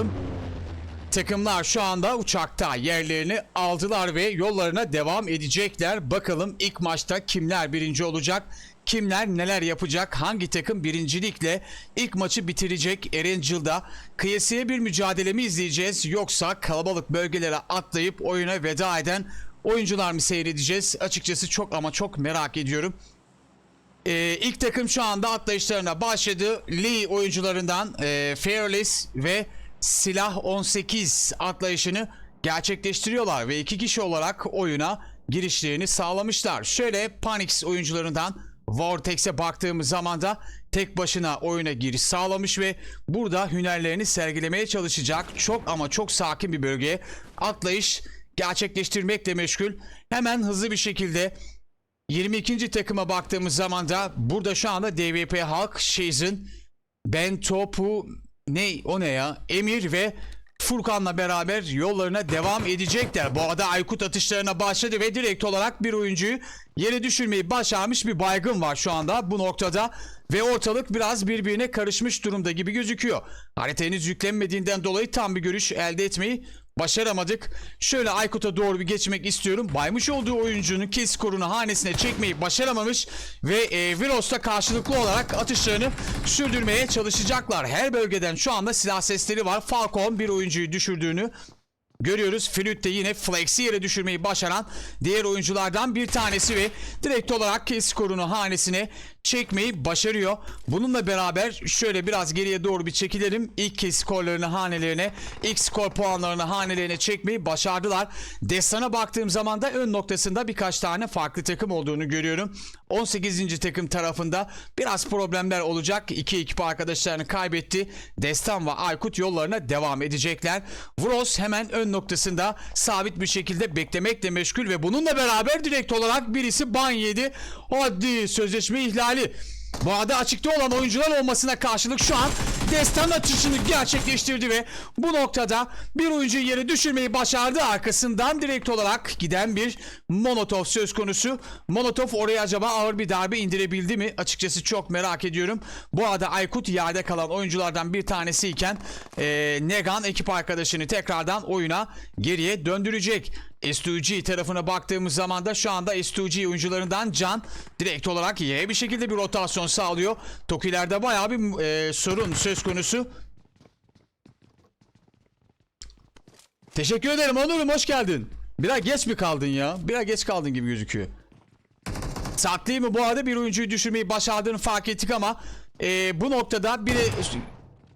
bakalım. Takımlar şu anda uçakta yerlerini aldılar ve yollarına devam edecekler. Bakalım ilk maçta kimler birinci olacak? Kimler neler yapacak? Hangi takım birincilikle ilk maçı bitirecek? Erencil'da kıyasıya bir mücadele mi izleyeceğiz? Yoksa kalabalık bölgelere atlayıp oyuna veda eden oyuncular mı seyredeceğiz? Açıkçası çok ama çok merak ediyorum. Ee, ilk takım şu anda atlayışlarına başladı. Lee oyuncularından e, Fearless ve Silah 18 atlayışını gerçekleştiriyorlar ve iki kişi olarak oyuna girişlerini sağlamışlar. Şöyle Panix oyuncularından Vortex'e baktığımız zaman da tek başına oyuna giriş sağlamış ve burada hünerlerini sergilemeye çalışacak çok ama çok sakin bir bölgeye atlayış gerçekleştirmekle meşgul. Hemen hızlı bir şekilde 22. takıma baktığımız zaman da burada şu anda DVP Halk, Shazen, Ben Topu, ne o ne ya? Emir ve Furkan'la beraber yollarına devam edecekler. Bu arada Aykut atışlarına başladı ve direkt olarak bir oyuncuyu yere düşürmeyi başarmış bir baygın var şu anda bu noktada. Ve ortalık biraz birbirine karışmış durumda gibi gözüküyor. Harita henüz yüklenmediğinden dolayı tam bir görüş elde etmeyi başaramadık. Şöyle Aykut'a doğru bir geçmek istiyorum. Baymış olduğu oyuncunun kill skorunu hanesine çekmeyi başaramamış ve e, Viros'ta karşılıklı olarak atışlarını sürdürmeye çalışacaklar. Her bölgeden şu anda silah sesleri var. Falcon bir oyuncuyu düşürdüğünü görüyoruz. Flüt de yine Flex'i yere düşürmeyi başaran diğer oyunculardan bir tanesi ve direkt olarak skorunu hanesine çekmeyi başarıyor. Bununla beraber şöyle biraz geriye doğru bir çekilelim. İlk kill skorlarını hanelerine, ilk skor puanlarını hanelerine çekmeyi başardılar. Destan'a baktığım zaman da ön noktasında birkaç tane farklı takım olduğunu görüyorum. 18. takım tarafında biraz problemler olacak. İki ekip arkadaşlarını kaybetti. Destan ve Aykut yollarına devam edecekler. Vros hemen ön noktasında sabit bir şekilde beklemekle meşgul ve bununla beraber direkt olarak birisi ban yedi. Hadi sözleşme ihlali. Bu arada açıkta olan oyuncular olmasına karşılık şu an destan atışını gerçekleştirdi ve bu noktada bir oyuncuyu yere düşürmeyi başardı. Arkasından direkt olarak giden bir Molotov söz konusu. Molotov oraya acaba ağır bir darbe indirebildi mi? Açıkçası çok merak ediyorum. Bu arada Aykut yerde kalan oyunculardan bir tanesiyken eee Negan ekip arkadaşını tekrardan oyuna geriye döndürecek. S2G tarafına baktığımız zaman da şu anda S2G oyuncularından Can direkt olarak Y bir şekilde bir rotasyon sağlıyor. Tokilerde bayağı bir e, sorun söz konusu. Teşekkür ederim Onur'um hoş geldin. Biraz geç mi kaldın ya? Biraz geç kaldın gibi gözüküyor. Saklı mı bu arada bir oyuncuyu düşürmeyi başardığını fark ettik ama e, bu noktada bir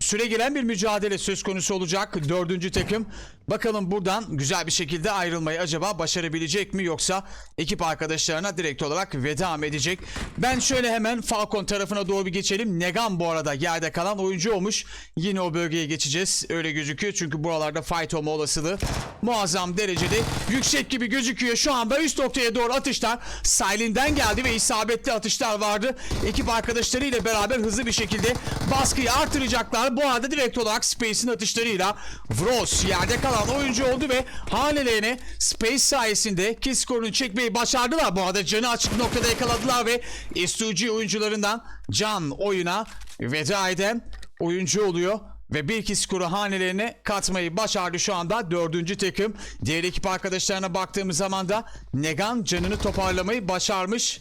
süre gelen bir mücadele söz konusu olacak dördüncü takım. Bakalım buradan güzel bir şekilde ayrılmayı acaba başarabilecek mi yoksa ekip arkadaşlarına direkt olarak veda mı edecek? Ben şöyle hemen Falcon tarafına doğru bir geçelim. Negan bu arada yerde kalan oyuncu olmuş. Yine o bölgeye geçeceğiz. Öyle gözüküyor çünkü buralarda fight olma olasılığı muazzam derecede yüksek gibi gözüküyor. Şu anda üst noktaya doğru atışlar Silen'den geldi ve isabetli atışlar vardı. Ekip arkadaşlarıyla beraber hızlı bir şekilde baskıyı artıracaklar. Bu arada direkt olarak Space'in atışlarıyla Vros yerde kalan oyuncu oldu ve hanelerine Space sayesinde kill skorunu çekmeyi başardılar. Bu arada canı açık noktada yakaladılar ve S2G oyuncularından Can oyuna veda eden oyuncu oluyor. Ve bir iki skoru hanelerine katmayı başardı şu anda dördüncü takım. Diğer ekip arkadaşlarına baktığımız zaman da Negan canını toparlamayı başarmış.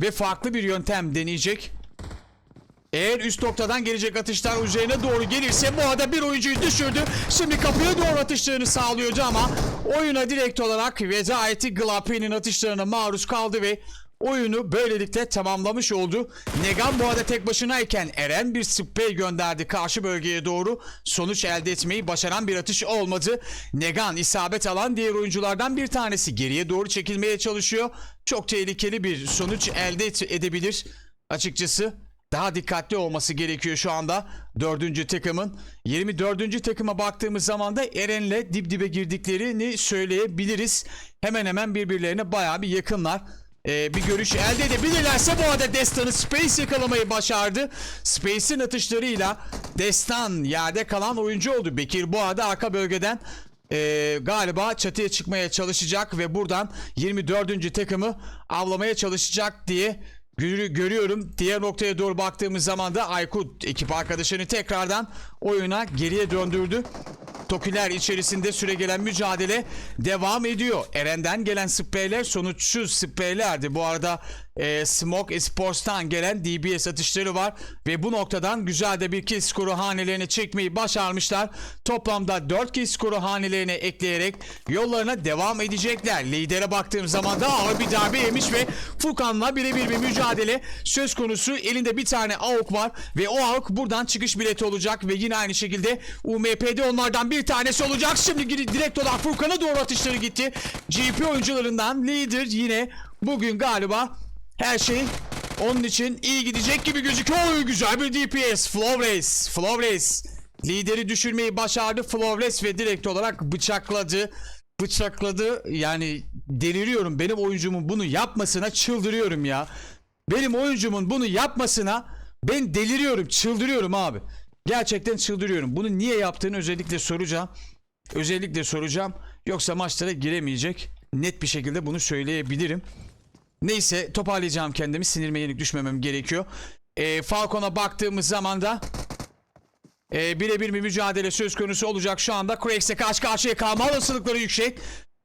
Ve farklı bir yöntem deneyecek. Eğer üst noktadan gelecek atışlar üzerine doğru gelirse bu arada bir oyuncuyu düşürdü. Şimdi kapıya doğru atışlarını sağlıyordu ama oyuna direkt olarak veda etti. Glapi'nin atışlarına maruz kaldı ve oyunu böylelikle tamamlamış oldu. Negan bu arada tek başınayken Eren bir sprey gönderdi karşı bölgeye doğru. Sonuç elde etmeyi başaran bir atış olmadı. Negan isabet alan diğer oyunculardan bir tanesi geriye doğru çekilmeye çalışıyor. Çok tehlikeli bir sonuç elde edebilir açıkçası. Daha dikkatli olması gerekiyor şu anda dördüncü takımın. 24. takıma baktığımız zaman da Eren'le dip dibe girdiklerini söyleyebiliriz. Hemen hemen birbirlerine bayağı bir yakınlar. Ee, bir görüş elde edebilirlerse bu arada Destan'ı Space yakalamayı başardı. Space'in atışlarıyla Destan yerde kalan oyuncu oldu. Bekir bu arada arka bölgeden ee, galiba çatıya çıkmaya çalışacak ve buradan 24. takımı avlamaya çalışacak diye görüyorum. Diğer noktaya doğru baktığımız zaman da Aykut ekip arkadaşını tekrardan oyuna geriye döndürdü. Tokiler içerisinde süre gelen mücadele devam ediyor. Eren'den gelen spreyler sonuçsuz spreylerdi. Bu arada e, Smoke Esports'tan gelen DBS atışları var. Ve bu noktadan güzel de bir kill skoru hanelerine çekmeyi başarmışlar. Toplamda 4 kill skoru hanelerine ekleyerek yollarına devam edecekler. Lidere baktığım zaman da ağır bir darbe yemiş ve Furkan'la birebir bir mücadele söz konusu. Elinde bir tane AUK var ve o AUK buradan çıkış bileti olacak ve yine aynı şekilde UMP'de onlardan bir tanesi olacak. Şimdi direkt olarak Furkan'a doğru atışları gitti. GP oyuncularından lider yine bugün galiba her şey onun için iyi gidecek gibi gözüküyor. Oy, Güzel bir DPS. Flawless. Flawless. Lideri düşürmeyi başardı. Flawless ve direkt olarak bıçakladı. Bıçakladı. Yani deliriyorum. Benim oyuncumun bunu yapmasına çıldırıyorum ya. Benim oyuncumun bunu yapmasına ben deliriyorum. Çıldırıyorum abi. Gerçekten çıldırıyorum. Bunu niye yaptığını özellikle soracağım. Özellikle soracağım. Yoksa maçlara giremeyecek. Net bir şekilde bunu söyleyebilirim. Neyse toparlayacağım kendimi. Sinirime yenik düşmemem gerekiyor. Ee, Falcon'a baktığımız zaman da e, birebir bir mücadele söz konusu olacak şu anda. Craig'se karşı karşıya kalma olasılıkları yüksek.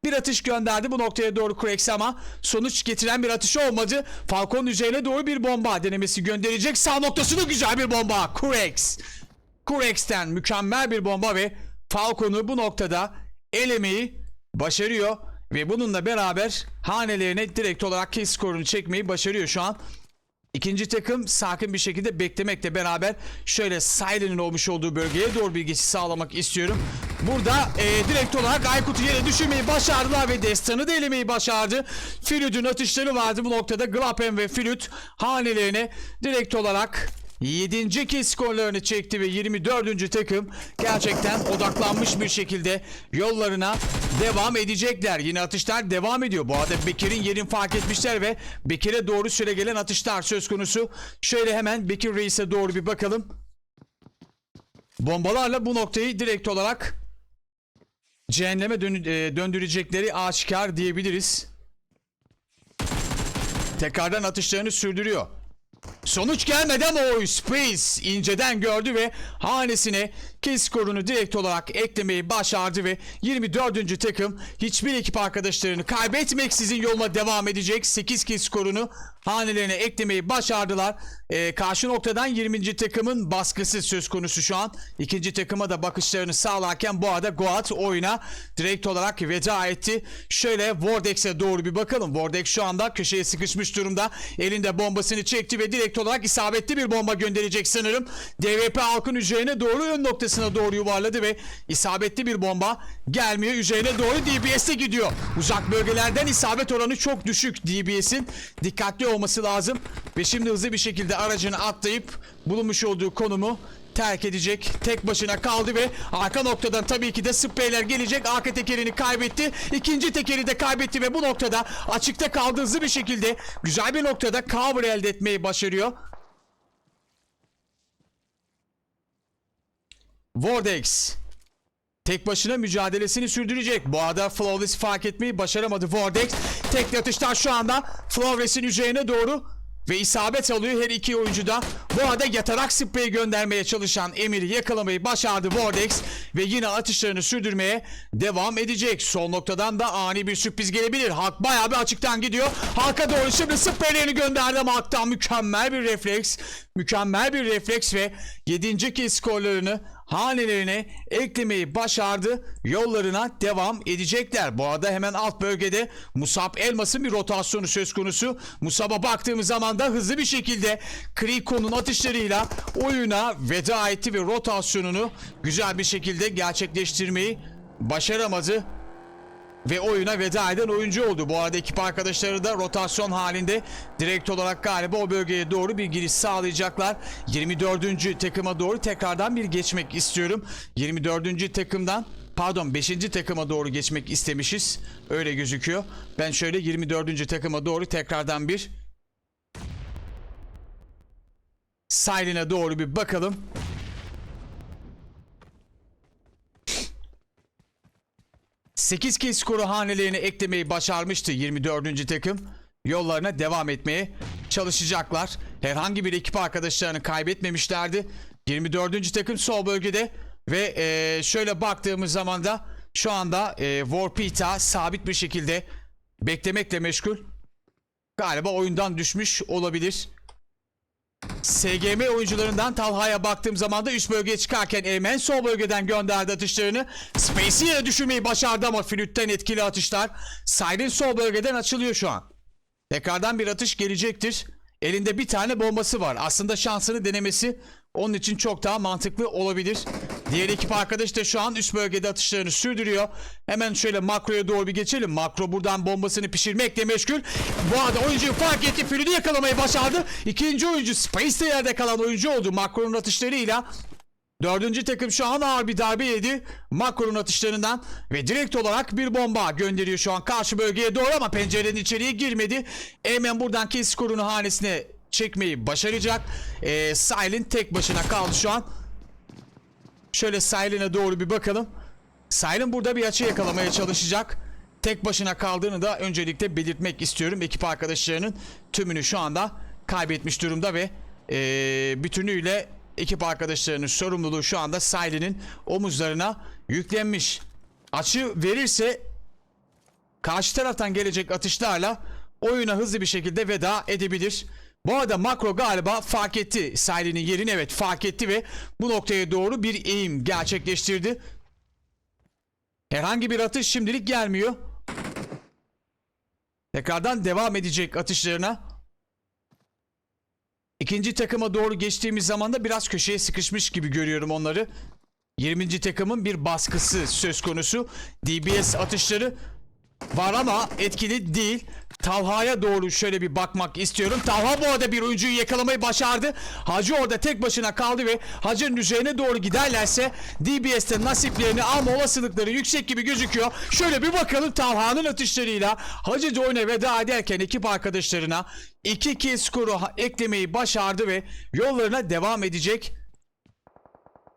Bir atış gönderdi bu noktaya doğru Craig's ama sonuç getiren bir atış olmadı. Falcon üzerine doğru bir bomba denemesi gönderecek. Sağ noktasında güzel bir bomba. Craig's. Kurex'ten mükemmel bir bomba ve Falcon'u bu noktada elemeyi başarıyor. Ve bununla beraber hanelerine direkt olarak kill skorunu çekmeyi başarıyor şu an. İkinci takım sakin bir şekilde beklemekle beraber şöyle Silent'in olmuş olduğu bölgeye doğru bir geçiş sağlamak istiyorum. Burada e, direkt olarak Aykut'u yere düşürmeyi başardılar ve Destan'ı da elemeyi başardı. Flüt'ün atışları vardı bu noktada. Glapen ve Flüt hanelerine direkt olarak 7. kez skorlarını çekti ve 24. takım gerçekten odaklanmış bir şekilde yollarına devam edecekler. Yine atışlar devam ediyor. Bu arada Bekir'in yerini fark etmişler ve Bekir'e doğru süre gelen atışlar söz konusu. Şöyle hemen Bekir Reis'e doğru bir bakalım. Bombalarla bu noktayı direkt olarak cehenneme dön- e, döndürecekleri aşikar diyebiliriz. Tekrardan atışlarını sürdürüyor. Sonuç gelmedi ama o Space inceden gördü ve hanesine kill skorunu direkt olarak eklemeyi başardı ve 24. takım hiçbir ekip arkadaşlarını kaybetmeksizin yoluna devam edecek. 8 kill skorunu hanelerine eklemeyi başardılar. Ee, karşı noktadan 20. takımın baskısı söz konusu şu an. İkinci takıma da bakışlarını sağlarken bu arada Goat oyuna direkt olarak veda etti. Şöyle Vordex'e doğru bir bakalım. Vordex şu anda köşeye sıkışmış durumda. Elinde bombasını çekti ve direkt olarak isabetli bir bomba gönderecek sanırım. DVP halkın üzerine doğru ön noktasına doğru yuvarladı ve isabetli bir bomba gelmiyor. Üzerine doğru DBS'e gidiyor. Uzak bölgelerden isabet oranı çok düşük DBS'in. Dikkatli olması lazım. Ve şimdi hızlı bir şekilde aracını atlayıp bulunmuş olduğu konumu terk edecek. Tek başına kaldı ve arka noktadan tabii ki de spreyler gelecek. Arka tekerini kaybetti. İkinci tekeri de kaybetti ve bu noktada açıkta kaldı hızlı bir şekilde güzel bir noktada cover elde etmeyi başarıyor. Vortex tek başına mücadelesini sürdürecek. Bu arada Flawless fark etmeyi başaramadı Vortex. Tek atışlar şu anda Flawless'in üzerine doğru ve isabet alıyor her iki oyuncu da. Bu arada yatarak spreyi göndermeye çalışan Emir'i yakalamayı başardı Vortex ve yine atışlarını sürdürmeye devam edecek. Sol noktadan da ani bir sürpriz gelebilir. Halk bayağı bir açıktan gidiyor. Halka doğru şimdi spreylerini gönderdi ama Halk'tan mükemmel bir refleks. Mükemmel bir refleks ve 7. kez skorlarını hanelerine eklemeyi başardı. Yollarına devam edecekler. Bu arada hemen alt bölgede Musab Elmas'ın bir rotasyonu söz konusu. Musab'a baktığımız zaman da hızlı bir şekilde Kriko'nun atışlarıyla oyuna veda etti ve rotasyonunu güzel bir şekilde gerçekleştirmeyi başaramadı ve oyuna veda eden oyuncu oldu. Bu arada ekip arkadaşları da rotasyon halinde direkt olarak galiba o bölgeye doğru bir giriş sağlayacaklar. 24. takıma doğru tekrardan bir geçmek istiyorum. 24. takımdan pardon 5. takıma doğru geçmek istemişiz. Öyle gözüküyor. Ben şöyle 24. takıma doğru tekrardan bir Silen'e doğru bir bakalım. Sekiz kez skoru hanelerine eklemeyi başarmıştı 24. takım. Yollarına devam etmeye çalışacaklar. Herhangi bir ekip arkadaşlarını kaybetmemişlerdi. 24. takım sol bölgede ve e, şöyle baktığımız zaman da şu anda e, Warpita sabit bir şekilde beklemekle meşgul. Galiba oyundan düşmüş olabilir. SGM oyuncularından Talha'ya baktığım zaman da üst bölgeye çıkarken Eymen sol bölgeden gönderdi atışlarını. Spacey yere düşürmeyi başardı ama flütten etkili atışlar. Siren sol bölgeden açılıyor şu an. Tekrardan bir atış gelecektir. Elinde bir tane bombası var. Aslında şansını denemesi onun için çok daha mantıklı olabilir. Diğer ekip arkadaş da şu an üst bölgede atışlarını sürdürüyor. Hemen şöyle makroya doğru bir geçelim. Makro buradan bombasını pişirmekle meşgul. Bu arada oyuncuyu fark etti. Flütü yakalamayı başardı. İkinci oyuncu Space'de yerde kalan oyuncu oldu. Makro'nun atışlarıyla Dördüncü takım şu an ağır bir darbe yedi. Makro'nun atışlarından ve direkt olarak bir bomba gönderiyor şu an karşı bölgeye doğru ama pencerenin içeriye girmedi. Eymen buradan ki skorunu hanesine çekmeyi başaracak. Ee, Silent tek başına kaldı şu an. Şöyle Silent'e doğru bir bakalım. Silent burada bir açı yakalamaya çalışacak. Tek başına kaldığını da öncelikle belirtmek istiyorum. Ekip arkadaşlarının tümünü şu anda kaybetmiş durumda ve ee, bütünüyle ekip arkadaşlarının sorumluluğu şu anda Silent'in omuzlarına yüklenmiş. Açı verirse karşı taraftan gelecek atışlarla oyuna hızlı bir şekilde veda edebilir. Bu arada Makro galiba fark etti Silent'in yerini evet fark etti ve bu noktaya doğru bir eğim gerçekleştirdi. Herhangi bir atış şimdilik gelmiyor. Tekrardan devam edecek atışlarına. İkinci takıma doğru geçtiğimiz zaman da biraz köşeye sıkışmış gibi görüyorum onları. 20. takımın bir baskısı söz konusu. DBS atışları var ama etkili değil. Talha'ya doğru şöyle bir bakmak istiyorum. Talha bu arada bir oyuncuyu yakalamayı başardı. Hacı orada tek başına kaldı ve Hacı'nın üzerine doğru giderlerse DBS'te nasiplerini alma olasılıkları yüksek gibi gözüküyor. Şöyle bir bakalım Talha'nın atışlarıyla Hacı oyuna veda ederken ekip arkadaşlarına 2-2 skoru ha- eklemeyi başardı ve yollarına devam edecek.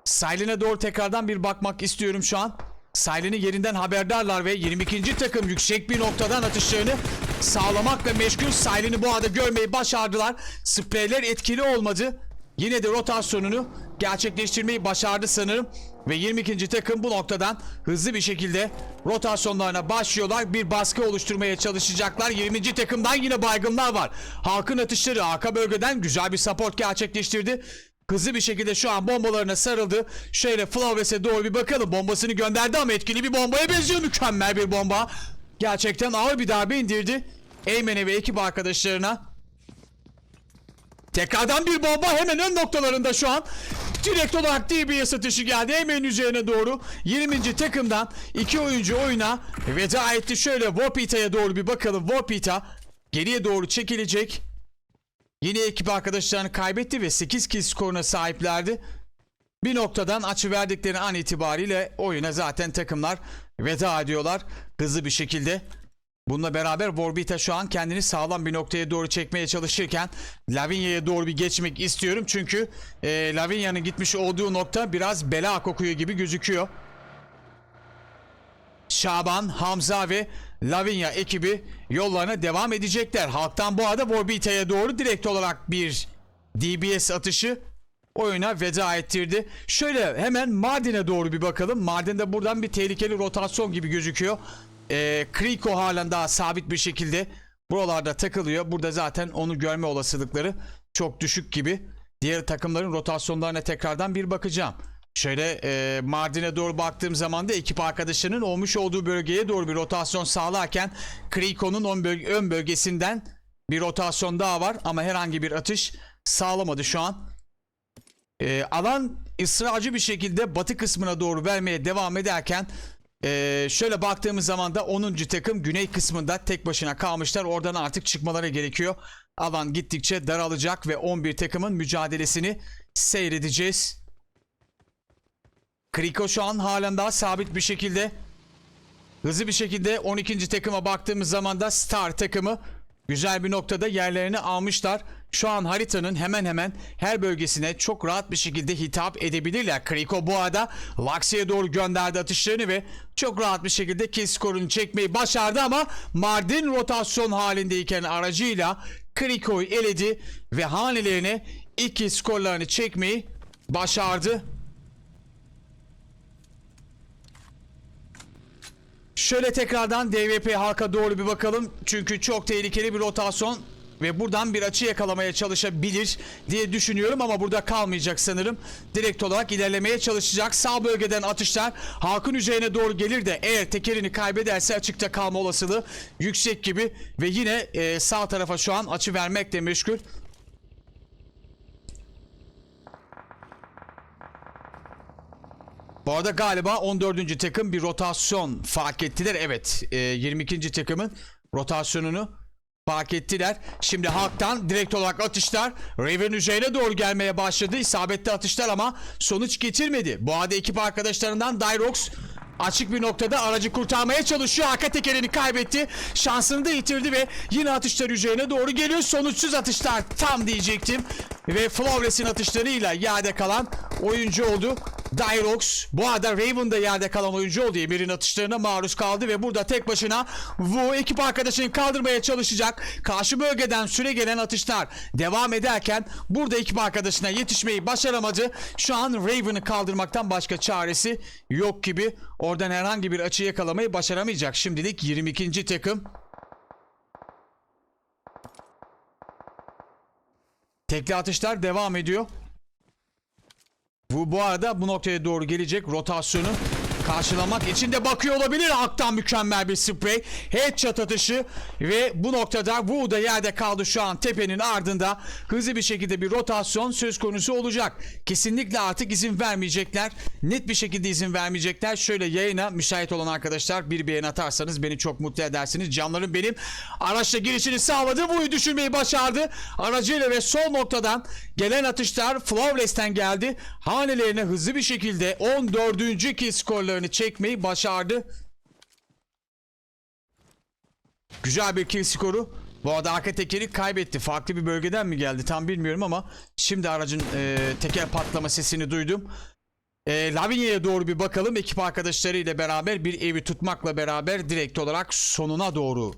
Saylin'e doğru tekrardan bir bakmak istiyorum şu an. Saylin'i yerinden haberdarlar ve 22. takım yüksek bir noktadan atışlarını sağlamakla meşgul. Saylin'i bu arada görmeyi başardılar. Spreyler etkili olmadı. Yine de rotasyonunu gerçekleştirmeyi başardı sanırım. Ve 22. takım bu noktadan hızlı bir şekilde rotasyonlarına başlıyorlar. Bir baskı oluşturmaya çalışacaklar. 20. takımdan yine baygınlar var. Halkın atışları arka bölgeden güzel bir support gerçekleştirdi. Hızlı bir şekilde şu an bombalarına sarıldı. Şöyle Flawless'e doğru bir bakalım. Bombasını gönderdi ama etkili bir bombaya benziyor. Mükemmel bir bomba. Gerçekten ağır bir darbe indirdi. Eymen'e ve ekip arkadaşlarına. Tekrardan bir bomba hemen ön noktalarında şu an. Direkt olarak DBS atışı geldi. Eymen'in üzerine doğru. 20. takımdan iki oyuncu oyuna veda etti. Şöyle Warpita'ya doğru bir bakalım. Warpita geriye doğru çekilecek. Yine ekip arkadaşlarını kaybetti ve 8 kill skoruna sahiplerdi. Bir noktadan açı verdikleri an itibariyle oyuna zaten takımlar veda ediyorlar hızlı bir şekilde. Bununla beraber Vorbita şu an kendini sağlam bir noktaya doğru çekmeye çalışırken Lavinia'ya doğru bir geçmek istiyorum. Çünkü e, Lavinia'nın gitmiş olduğu nokta biraz bela kokuyor gibi gözüküyor. Şaban, Hamza ve Lavinia ekibi yollarına devam edecekler. Halktan bu arada Vorbita'ya doğru direkt olarak bir DBS atışı oyuna veda ettirdi. Şöyle hemen Mardin'e doğru bir bakalım. Mardin'de buradan bir tehlikeli rotasyon gibi gözüküyor. Ee, Kriko halen daha sabit bir şekilde buralarda takılıyor. Burada zaten onu görme olasılıkları çok düşük gibi. Diğer takımların rotasyonlarına tekrardan bir bakacağım. Şöyle e, Mardin'e doğru baktığım zaman da ekip arkadaşının olmuş olduğu bölgeye doğru bir rotasyon sağlarken Kriko'nun ön, böl- ön bölgesinden bir rotasyon daha var ama herhangi bir atış sağlamadı şu an. Ee, alan ısrarcı bir şekilde batı kısmına doğru vermeye devam ederken ee, şöyle baktığımız zaman da 10. takım güney kısmında tek başına kalmışlar. Oradan artık çıkmaları gerekiyor. Alan gittikçe daralacak ve 11 takımın mücadelesini seyredeceğiz. Kriko şu an halen daha sabit bir şekilde hızlı bir şekilde 12. takıma baktığımız zaman da Star takımı güzel bir noktada yerlerini almışlar. Şu an haritanın hemen hemen her bölgesine çok rahat bir şekilde hitap edebilirler. Kriko bu arada Laxi'ye doğru gönderdi atışlarını ve çok rahat bir şekilde kill skorunu çekmeyi başardı ama Mardin rotasyon halindeyken aracıyla Kriko'yu eledi ve hanelerine iki skorlarını çekmeyi başardı. Şöyle tekrardan DVP halka doğru bir bakalım. Çünkü çok tehlikeli bir rotasyon ve buradan bir açı yakalamaya çalışabilir diye düşünüyorum ama burada kalmayacak sanırım. Direkt olarak ilerlemeye çalışacak. Sağ bölgeden atışlar Halkın üzerine doğru gelir de eğer tekerini kaybederse açıkta kalma olasılığı yüksek gibi ve yine e, sağ tarafa şu an açı vermekle meşgul. Bu arada galiba 14. takım bir rotasyon fark ettiler. Evet e, 22. takımın rotasyonunu fark ettiler. Şimdi Halk'tan direkt olarak atışlar Raven üzerine doğru gelmeye başladı. İsabetli atışlar ama sonuç getirmedi. Bu arada ekip arkadaşlarından Dyrox açık bir noktada aracı kurtarmaya çalışıyor. Arka tekerini kaybetti. Şansını da yitirdi ve yine atışlar üzerine doğru geliyor. Sonuçsuz atışlar tam diyecektim. Ve Flawless'in atışlarıyla yerde kalan oyuncu oldu. Dyrox bu arada Raven da yerde kalan oyuncu oldu. Emir'in atışlarına maruz kaldı ve burada tek başına Wu ekip arkadaşını kaldırmaya çalışacak. Karşı bölgeden süre gelen atışlar devam ederken burada ekip arkadaşına yetişmeyi başaramadı. Şu an Raven'ı kaldırmaktan başka çaresi yok gibi. Oradan herhangi bir açı yakalamayı başaramayacak. Şimdilik 22. takım. Tekli atışlar devam ediyor. Bu, bu arada bu noktaya doğru gelecek rotasyonu karşılamak için de bakıyor olabilir. Aktan mükemmel bir sprey. Headshot atışı ve bu noktada Wu da yerde kaldı şu an tepenin ardında. Hızlı bir şekilde bir rotasyon söz konusu olacak. Kesinlikle artık izin vermeyecekler. Net bir şekilde izin vermeyecekler. Şöyle yayına müsait olan arkadaşlar bir beğen atarsanız beni çok mutlu edersiniz. Canlarım benim araçla girişini sağladı. Wu'yu düşürmeyi başardı. Aracıyla ve sol noktadan gelen atışlar Flawless'ten geldi. Hanelerine hızlı bir şekilde 14. kill skorlarını çekmeyi başardı. Güzel bir kill skoru. Bu arada arka tekeri kaybetti. Farklı bir bölgeden mi geldi tam bilmiyorum ama şimdi aracın e, teker patlama sesini duydum. E, Lavinia'ya doğru bir bakalım. Ekip arkadaşlarıyla beraber bir evi tutmakla beraber direkt olarak sonuna doğru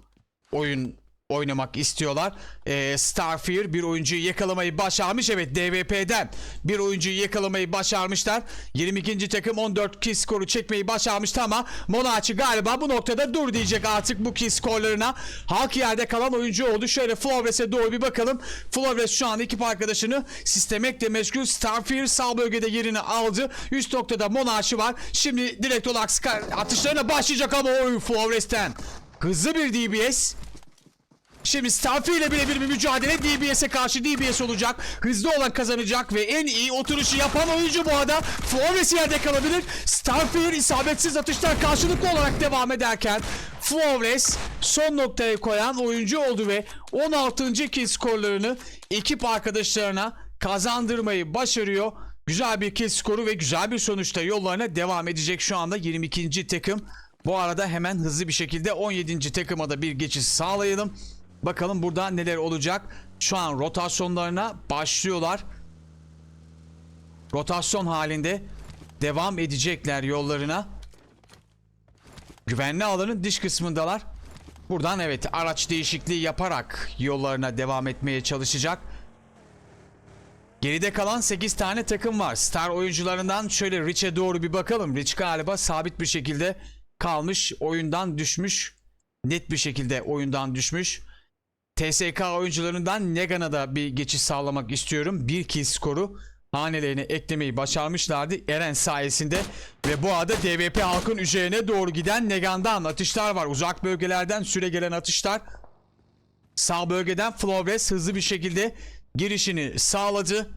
oyun oynamak istiyorlar. Ee, Starfear bir oyuncuyu yakalamayı başarmış. Evet DVP'den bir oyuncuyu yakalamayı başarmışlar. 22. takım 14 kill skoru çekmeyi başarmıştı ama Monachi galiba bu noktada dur diyecek artık bu kill skorlarına. Halk yerde kalan oyuncu oldu. Şöyle Flawless'e doğru bir bakalım. Flawless şu an ekip arkadaşını sistemekle meşgul. Starfear sağ bölgede yerini aldı. Üst noktada Monachi var. Şimdi direkt olarak atışlarına başlayacak ama oy Flawless'ten. Hızlı bir DBS. Şimdi Starfy ile birebir bir mücadele DBS'e karşı DBS olacak. Hızlı olan kazanacak ve en iyi oturuşu yapan oyuncu bu arada Flawless yerde kalabilir. Starfire isabetsiz atışlar karşılıklı olarak devam ederken Flawless son noktaya koyan oyuncu oldu ve 16. kill skorlarını ekip arkadaşlarına kazandırmayı başarıyor. Güzel bir kill skoru ve güzel bir sonuçta yollarına devam edecek şu anda 22. takım. Bu arada hemen hızlı bir şekilde 17. takıma da bir geçiş sağlayalım. Bakalım burada neler olacak. Şu an rotasyonlarına başlıyorlar. Rotasyon halinde devam edecekler yollarına. Güvenli alanın dış kısmındalar. Buradan evet araç değişikliği yaparak yollarına devam etmeye çalışacak. Geride kalan 8 tane takım var. Star oyuncularından şöyle Rich'e doğru bir bakalım. Rich galiba sabit bir şekilde kalmış. Oyundan düşmüş. Net bir şekilde oyundan düşmüş. TSK oyuncularından Negan'a bir geçiş sağlamak istiyorum. Bir kill skoru hanelerine eklemeyi başarmışlardı Eren sayesinde. Ve bu arada DVP halkın üzerine doğru giden Negan'dan atışlar var. Uzak bölgelerden süre gelen atışlar. Sağ bölgeden Flores hızlı bir şekilde girişini sağladı.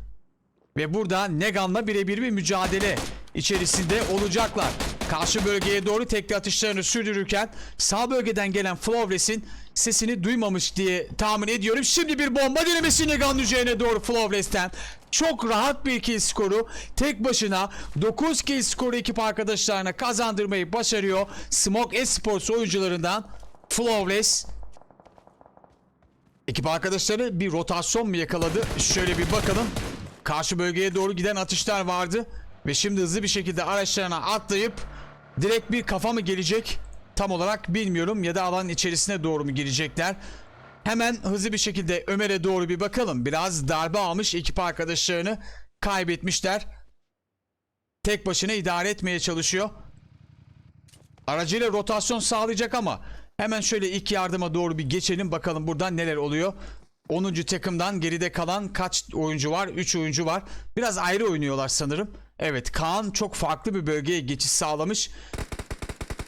Ve burada Negan'la birebir bir mücadele içerisinde olacaklar. Karşı bölgeye doğru tekli atışlarını sürdürürken sağ bölgeden gelen Flawless'in sesini duymamış diye tahmin ediyorum. Şimdi bir bomba denemesi Negan'ın üzerine doğru Flawless'ten. Çok rahat bir kill skoru. Tek başına 9 kill skoru ekip arkadaşlarına kazandırmayı başarıyor. Smoke Esports oyuncularından Flawless Ekip arkadaşları bir rotasyon mu yakaladı? Şöyle bir bakalım. Karşı bölgeye doğru giden atışlar vardı. Ve şimdi hızlı bir şekilde araçlarına atlayıp direkt bir kafa mı gelecek? Tam olarak bilmiyorum ya da alanın içerisine doğru mu girecekler? Hemen hızlı bir şekilde Ömer'e doğru bir bakalım. Biraz darbe almış ekip arkadaşlarını kaybetmişler. Tek başına idare etmeye çalışıyor. Aracıyla rotasyon sağlayacak ama hemen şöyle ilk yardıma doğru bir geçelim bakalım buradan neler oluyor. 10. takımdan geride kalan kaç oyuncu var? 3 oyuncu var. Biraz ayrı oynuyorlar sanırım. Evet Kaan çok farklı bir bölgeye geçiş sağlamış.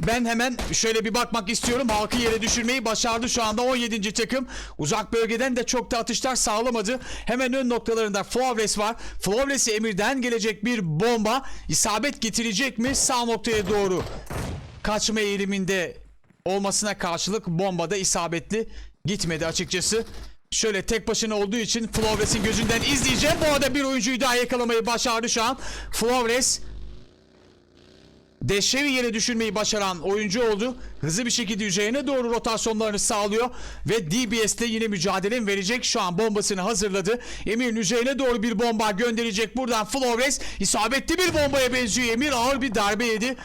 Ben hemen şöyle bir bakmak istiyorum. Halkı yere düşürmeyi başardı şu anda 17. takım. Uzak bölgeden de çok da atışlar sağlamadı. Hemen ön noktalarında Flores var. Flores'e Emir'den gelecek bir bomba. isabet getirecek mi? Sağ noktaya doğru. Kaçma eğiliminde olmasına karşılık bombada isabetli gitmedi açıkçası. Şöyle tek başına olduğu için Flores'in gözünden izleyeceğim. Bu arada bir oyuncuyu daha yakalamayı başardı şu an. Flores Deşevi yere düşürmeyi başaran oyuncu oldu. Hızlı bir şekilde üzerine doğru rotasyonlarını sağlıyor. Ve DBS'te yine mücadele verecek. Şu an bombasını hazırladı. Emir'in üzerine doğru bir bomba gönderecek. Buradan Flores isabetli bir bombaya benziyor. Emir ağır bir darbe yedi.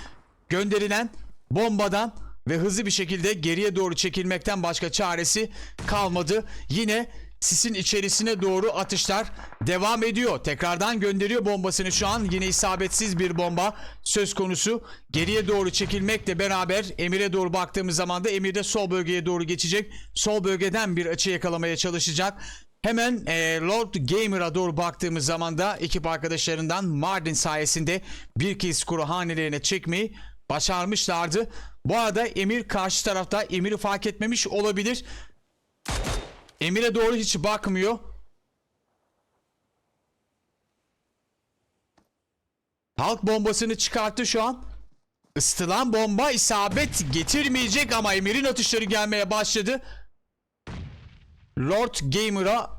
Gönderilen bombadan ve hızlı bir şekilde geriye doğru çekilmekten başka çaresi kalmadı. Yine sisin içerisine doğru atışlar devam ediyor. Tekrardan gönderiyor bombasını şu an. Yine isabetsiz bir bomba söz konusu. Geriye doğru çekilmekle beraber Emir'e doğru baktığımız zaman da Emir de sol bölgeye doğru geçecek. Sol bölgeden bir açı yakalamaya çalışacak. Hemen e, Lord Gamer'a doğru baktığımız zaman da ekip arkadaşlarından Mardin sayesinde bir kill skoru hanelerine çekmeyi başarmışlardı. Bu arada Emir karşı tarafta Emir'i fark etmemiş olabilir. Emir'e doğru hiç bakmıyor. Halk bombasını çıkarttı şu an. Isıtılan bomba isabet getirmeyecek ama Emir'in atışları gelmeye başladı. Lord Gamer'a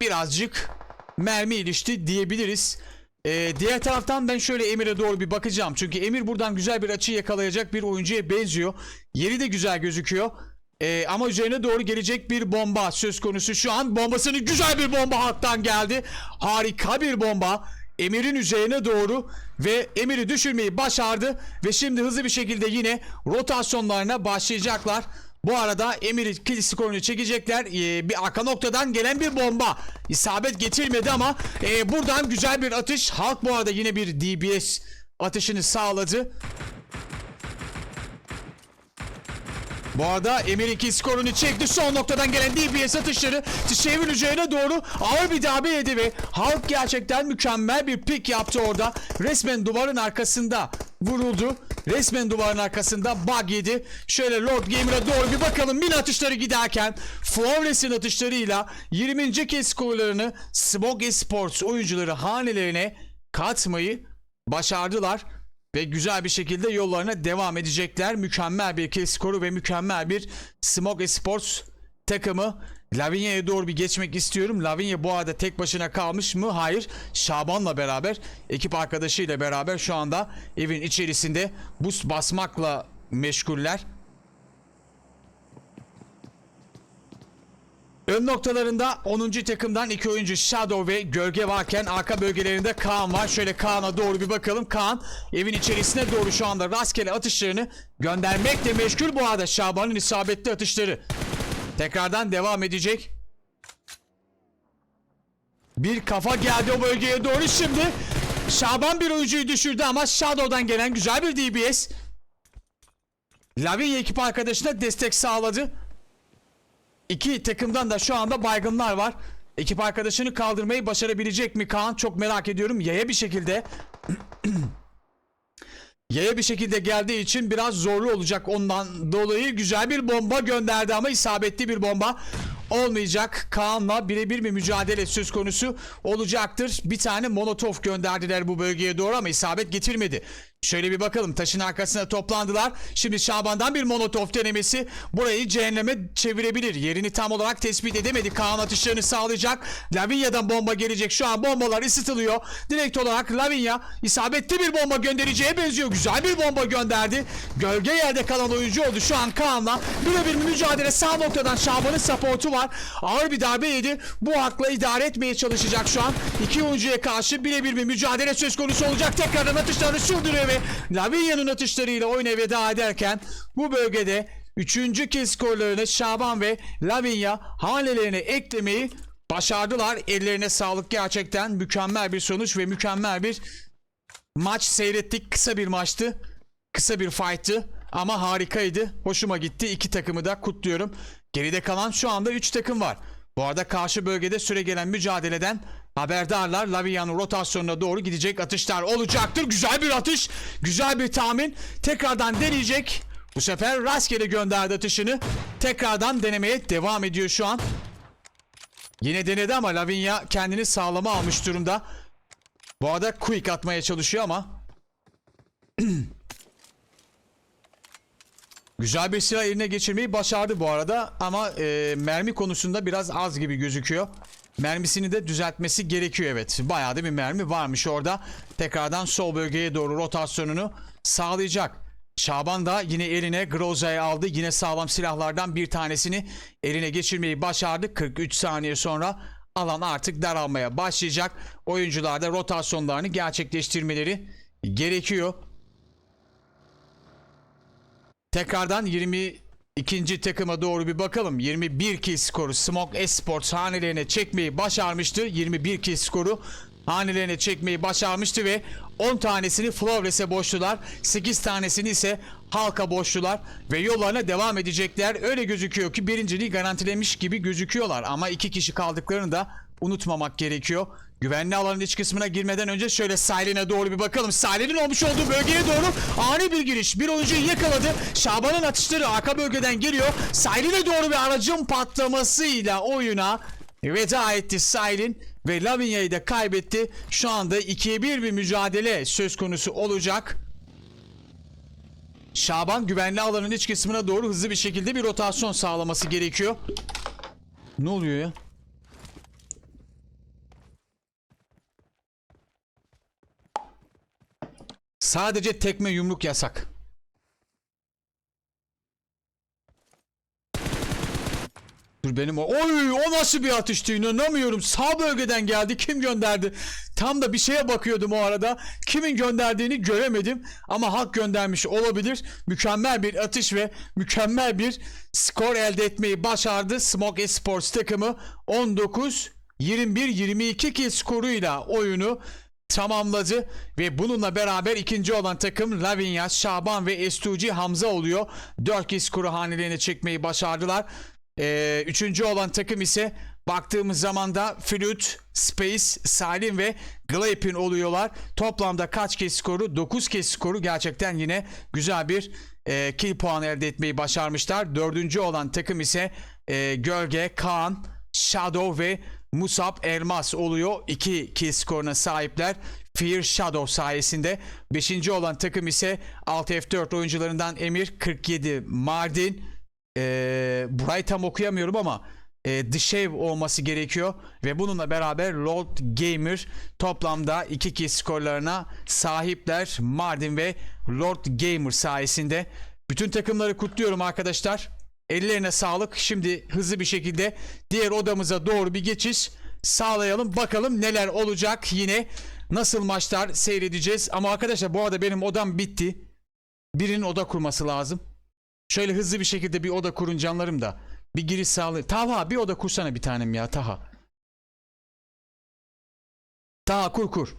birazcık mermi ilişti diyebiliriz. Ee, diğer taraftan ben şöyle Emir'e doğru bir bakacağım. Çünkü Emir buradan güzel bir açı yakalayacak bir oyuncuya benziyor. Yeri de güzel gözüküyor. Ee, ama üzerine doğru gelecek bir bomba söz konusu. Şu an bombasını güzel bir bomba halktan geldi. Harika bir bomba. Emir'in üzerine doğru ve Emir'i düşürmeyi başardı. Ve şimdi hızlı bir şekilde yine rotasyonlarına başlayacaklar. Bu arada Emir'i kill skorunu çekecekler. Ee, bir arka noktadan gelen bir bomba. İsabet getirmedi ama e, buradan güzel bir atış. Halk bu arada yine bir DBS atışını sağladı. Bu arada Emir 2 skorunu çekti. Son noktadan gelen DBS atışları Tişev'in üzerine doğru ağır bir darbe yedi ve Hulk gerçekten mükemmel bir pik yaptı orada. Resmen duvarın arkasında vuruldu. Resmen duvarın arkasında bug yedi. Şöyle Lord Gamer'a doğru bir bakalım. Min atışları giderken Flores'in atışlarıyla 20. kez skorlarını Smog Esports oyuncuları hanelerine katmayı başardılar. Ve güzel bir şekilde yollarına devam edecekler. Mükemmel bir kill skoru ve mükemmel bir Smoke Sports takımı. Lavinia'ya doğru bir geçmek istiyorum. Lavinia bu arada tek başına kalmış mı? Hayır. Şaban'la beraber, ekip arkadaşıyla beraber şu anda evin içerisinde boost basmakla meşguller. Ön noktalarında 10. takımdan iki oyuncu Shadow ve Gölge varken arka bölgelerinde Kaan var. Şöyle Kaan'a doğru bir bakalım. Kaan evin içerisine doğru şu anda rastgele atışlarını göndermekle meşgul. Bu arada Şaban'ın isabetli atışları tekrardan devam edecek. Bir kafa geldi o bölgeye doğru şimdi. Şaban bir oyuncuyu düşürdü ama Shadow'dan gelen güzel bir DBS. Lavinia ekip arkadaşına destek sağladı. İki takımdan da şu anda baygınlar var. Ekip arkadaşını kaldırmayı başarabilecek mi Kaan? Çok merak ediyorum. Yaya bir şekilde Yaya bir şekilde geldiği için biraz zorlu olacak ondan dolayı güzel bir bomba gönderdi ama isabetli bir bomba olmayacak. Kaan'la birebir bir mücadele söz konusu olacaktır. Bir tane molotof gönderdiler bu bölgeye doğru ama isabet getirmedi. Şöyle bir bakalım taşın arkasına toplandılar. Şimdi Şaban'dan bir molotof denemesi burayı cehenneme çevirebilir. Yerini tam olarak tespit edemedi. Kaan atışlarını sağlayacak. Lavinia'dan bomba gelecek. Şu an bombalar ısıtılıyor. Direkt olarak Lavinia isabetli bir bomba göndereceğe benziyor. Güzel bir bomba gönderdi. Gölge yerde kalan oyuncu oldu. Şu an Kaan'la birebir mücadele sağ noktadan Şaban'ın supportu var. Ağır bir darbe yedi. Bu hakla idare etmeye çalışacak şu an. İki oyuncuya karşı birebir bir mücadele söz konusu olacak. Tekrardan atışlarını sürdürüyor ve Lavinia'nın atışlarıyla oyuna veda ederken bu bölgede üçüncü kez skorlarını Şaban ve Lavinya hanelerine eklemeyi başardılar. Ellerine sağlık gerçekten mükemmel bir sonuç ve mükemmel bir maç seyrettik. Kısa bir maçtı. Kısa bir fight'tı ama harikaydı. Hoşuma gitti. İki takımı da kutluyorum. Geride kalan şu anda 3 takım var. Bu arada karşı bölgede süre gelen mücadeleden haberdarlar. Lavia'nın rotasyonuna doğru gidecek atışlar olacaktır. Güzel bir atış. Güzel bir tahmin. Tekrardan deneyecek. Bu sefer rastgele gönderdi atışını. Tekrardan denemeye devam ediyor şu an. Yine denedi ama Lavinia kendini sağlama almış durumda. Bu arada quick atmaya çalışıyor ama Güzel bir silah eline geçirmeyi başardı bu arada ama e, mermi konusunda biraz az gibi gözüküyor. Mermisini de düzeltmesi gerekiyor evet. Bayağı da bir mermi varmış orada. Tekrardan sol bölgeye doğru rotasyonunu sağlayacak. Şaban da yine eline Groza'yı aldı. Yine sağlam silahlardan bir tanesini eline geçirmeyi başardı. 43 saniye sonra alan artık daralmaya başlayacak. Oyuncular da rotasyonlarını gerçekleştirmeleri gerekiyor. Tekrardan 22. takıma doğru bir bakalım. 21 kill skoru Smoke Esports hanelerine çekmeyi başarmıştı. 21 kill skoru hanelerine çekmeyi başarmıştı ve 10 tanesini Flawless'e boştular. 8 tanesini ise halka boştular ve yollarına devam edecekler. Öyle gözüküyor ki birinciliği garantilemiş gibi gözüküyorlar ama iki kişi kaldıklarını da unutmamak gerekiyor. Güvenli alanın iç kısmına girmeden önce şöyle Sahiline doğru bir bakalım. Sahilinin olmuş olduğu bölgeye doğru ani bir giriş. Bir oyuncuyu yakaladı. Şaban'ın atışları arka bölgeden geliyor. Sahiline doğru bir aracın patlamasıyla oyuna veda etti Sahil'in ve Lavinia'yı da kaybetti. Şu anda 2'ye 1 bir mücadele söz konusu olacak. Şaban güvenli alanın iç kısmına doğru hızlı bir şekilde bir rotasyon sağlaması gerekiyor. Ne oluyor ya? Sadece tekme yumruk yasak. Dur benim o. Oy o nasıl bir atıştı inanamıyorum. Sağ bölgeden geldi. Kim gönderdi? Tam da bir şeye bakıyordum o arada. Kimin gönderdiğini göremedim. Ama hak göndermiş olabilir. Mükemmel bir atış ve mükemmel bir skor elde etmeyi başardı. Smoke Esports takımı 19 21-22 kill skoruyla oyunu tamamladı ve bununla beraber ikinci olan takım Lavinia, Şaban ve Estuci Hamza oluyor. 4 kill skoru hanelerine çekmeyi başardılar. Ee, üçüncü olan takım ise baktığımız zaman da Flute, Space, Salim ve Glapin oluyorlar. Toplamda kaç kez skoru? 9 kez skoru gerçekten yine güzel bir e, kill puanı elde etmeyi başarmışlar. Dördüncü olan takım ise e, Gölge, Kaan, Shadow ve Musab Elmas oluyor. 2 kill skoruna sahipler. Fear Shadow sayesinde. Beşinci olan takım ise 6F4 oyuncularından Emir 47 Mardin. Ee, burayı tam okuyamıyorum ama e, The Shave olması gerekiyor ve bununla beraber Lord Gamer toplamda 2 kill skorlarına sahipler. Mardin ve Lord Gamer sayesinde. Bütün takımları kutluyorum arkadaşlar. Ellerine sağlık. Şimdi hızlı bir şekilde diğer odamıza doğru bir geçiş sağlayalım. Bakalım neler olacak yine. Nasıl maçlar seyredeceğiz. Ama arkadaşlar bu arada benim odam bitti. Birinin oda kurması lazım. Şöyle hızlı bir şekilde bir oda kurun canlarım da. Bir giriş sağlayın. Taha bir oda kursana bir tanem ya Taha. Taha kur kur.